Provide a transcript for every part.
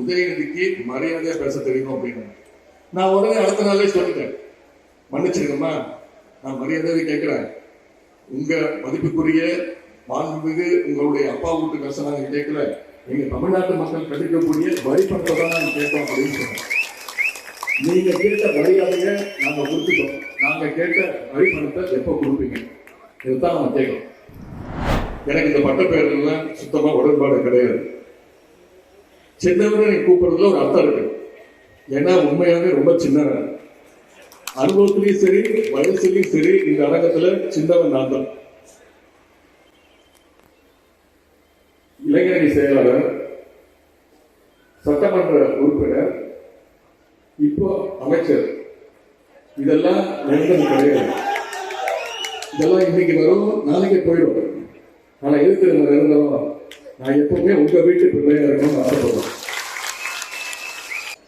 உதயநிதிக்கு மரியாதையாக பேச தெரியும் அப்படின்னு. நான் உடனே அடுத்த நாளே சொல்லிட்டேன். மன்னிச்சிருக்கம்மா நான் மரியாதையை கேட்கிறேன். உங்க மதிப்புக்குரிய மாண்புமிகு உங்களுடைய அப்பா வீட்டு கஷ்டம் நாங்கள் கேட்கல நீங்க தமிழ்நாட்டு மக்கள் கிடைக்கக்கூடிய வரி பணத்தை தான் நாங்க கேட்டோம் அப்படின்னு சொன்னேன். நீங்க கேட்ட மரியாதையை நாங்க கொடுத்துட்டோம். நாங்க கேட்ட வரி பணத்தை எப்ப கொடுப்பீங்க? இதுதான் நம்ம கேட்கணும் எனக்கு இந்த பட்டப்பெயர்கள்லாம் சுத்தமாக உடன்பாடு கிடையாது. சின்னவரை கூப்பிடுறதுல ஒரு அர்த்தம் இருக்கு. ஏன்னா உண்மையாகவே ரொம்ப சின்னவன். அனுபவத்திலையும் சரி வயசுலையும் சரி இந்த அரங்கத்துல சின்னவன் நான் தான். இளைஞரணி செயலாளர் சட்டமன்ற உறுப்பினர் இப்போ அமைச்சர். இதெல்லாம் நிரந்தரம் கிடையாது. இதெல்லாம் இன்னைக்கு வரும் நாளைக்கு போயிடும். ஆனா எதுக்கு நிரந்தரம்? நான் எப்பவுமே உங்க வீட்டு பிள்ளையா இருக்கணும்னு ஆசைப்படுறேன்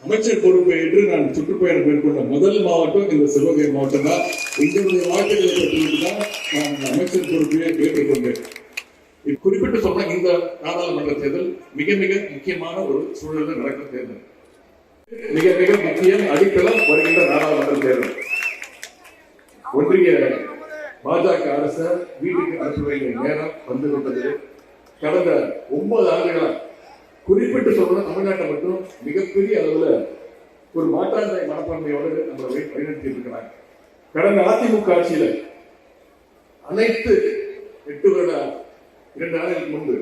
அமைச்சர் பொறுப்பை ஏற்று நான் சுற்றுப்பயணம் மேற்கொண்ட முதல் மாவட்டம் இந்த சிவகங்கை மாவட்டம் தான். எங்களுடைய வாழ்க்கைகளை பற்றி தான் நான் அமைச்சர் பொறுப்பையை ஏற்றுக்கொண்டேன். இது குறிப்பிட்டு சொன்ன இந்த நாடாளுமன்ற தேர்தல் மிக மிக முக்கியமான ஒரு சூழலில் நடக்கும் தேர்தல். மிக மிக முக்கியம் அடித்தளம் வருகின்ற நாடாளுமன்ற தேர்தல். ஒன்றிய பாஜக அரசர் வீட்டுக்கு அனுப்ப வேண்டிய நேரம் வந்து கொண்டது கடந்த ஒன்பது ஆண்டுகளா குறிப்பிட்டு சொல்ற தமிழ்நாட்டை மட்டும் மிகப்பெரிய அளவுல ஒரு மாற்றாந்தாய் மனப்பான்மையோடு நம்மளை வழிநடத்தி இருக்கிறாங்க. கடந்த அதிமுக ஆட்சியில அனைத்து எட்டு வருட இரண்டு ஆண்டுகளுக்கு முன்பு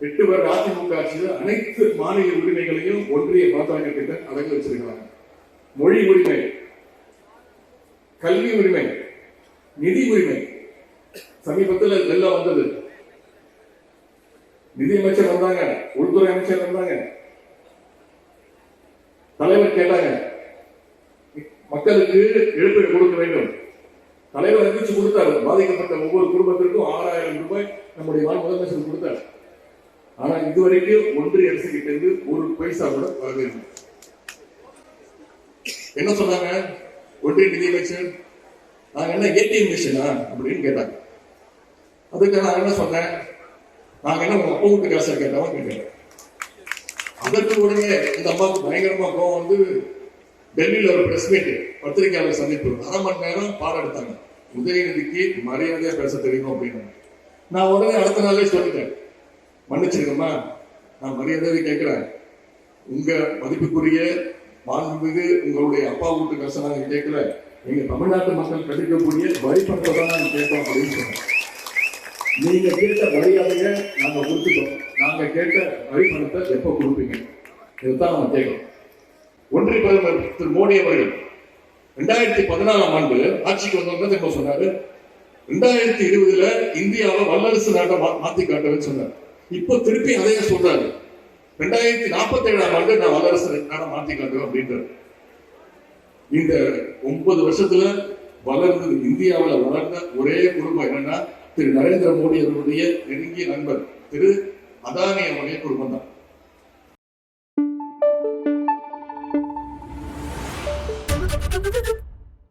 எட்டு வருட அதிமுக ஆட்சியில் அனைத்து மாநில உரிமைகளையும் ஒன்றிய பாஜக கிட்ட அடங்கி வச்சிருக்கிறாங்க. மொழி உரிமை கல்வி உரிமை நிதி உரிமை சமீபத்தில் எல்லாம் வந்தது. நிதி அமைச்சர் வந்தாங்க. உள்துறை அமைச்சர் வந்தாங்க. தலைவர் கேட்டாங்க. மக்களுக்கு இழப்பீடு கொடுக்க வேண்டும். தலைவர் அறிவிச்சு கொடுத்தாரு. பாதிக்கப்பட்ட ஒவ்வொரு குடும்பத்திற்கும் ஆறாயிரம் ரூபாய் நம்முடைய வாழ் முதலமைச்சர் கொடுத்தார். ஆனா இதுவரைக்கும் ஒன்றிய அரசு கிட்ட இருந்து ஒரு பைசா கூட வரவில்லை என்ன சொன்னாங்க? ஒன்றிய நிதியமைச்சர் நாங்க என்ன ஏடிஎம் மிஷினா அப்படின்னு கேட்டாங்க. அதுக்கு நான் என்ன சொன்னேன்? நாங்க என்ன உங்க அப்பா வீட்டு காசை கேட்டவன் கேட்டேன் அதற்கு உடனே இந்த அம்மாவுக்கு பயங்கரமா கோவம் வந்து டெல்லியில ஒரு பிரஸ் மீட் பத்திரிகையாளர் சந்திப்பு. அரை மணி நேரம் பாடம் எடுத்தாங்க. உதயநிதிக்கு மரியாதையா பேச தெரியும் அப்படின்னு. நான் உடனே அடுத்த நாளே சொல்லிட்டேன். மன்னிச்சிருக்கம்மா நான் மரியாதையை கேட்கிறேன். உங்க மதிப்புக்குரிய மாண்புமிகு உங்களுடைய அப்பா வீட்டு கஷ்டம் நாங்க கேட்கல. எங்க தமிழ்நாட்டு மக்கள் கிடைக்கக்கூடிய வரி பணத்தை தான் நாங்க கேட்டோம் அப்படின்னு சொன்னேன். நீங்க கேட்ட மரியாதையை நாங்க கொடுத்துட்டோம். நாங்க கேட்ட வழிபணத்தை எப்ப கொடுப்பீங்க? இதுதான் நம்ம கேட்கணும். ஒன்றிய பிரதமர் திரு மோடி அவர்கள் ரெண்டாயிரத்தி பதினாலாம் ஆண்டு ஆட்சிக்கு வந்தவங்க திரும்ப சொன்னாரு? ரெண்டாயிரத்தி இருபதுல இந்தியாவை வல்லரசு நாட்டை மா- மாத்தி காட்டுவேன்னு சொன்னார். இப்போ திருப்பி அதையே சொல்றாரு. ரெண்டாயிரத்தி நாற்பத்தி ஏழாம் ஆண்டு நான் வல்லரசு நாட்டை மாத்தி காட்டுவேன் அப்படின்றாரு. இந்த ஒன்பது வருஷத்துல வளர்ந்தது இந்தியாவில் வளர்ந்த ஒரே குடும்பம் என்னன்னா திரு நரேந்திர மோடி அவர்களுடைய நெருங்கிய நண்பர் திரு அதானி அவருடைய குடும்பம் தான்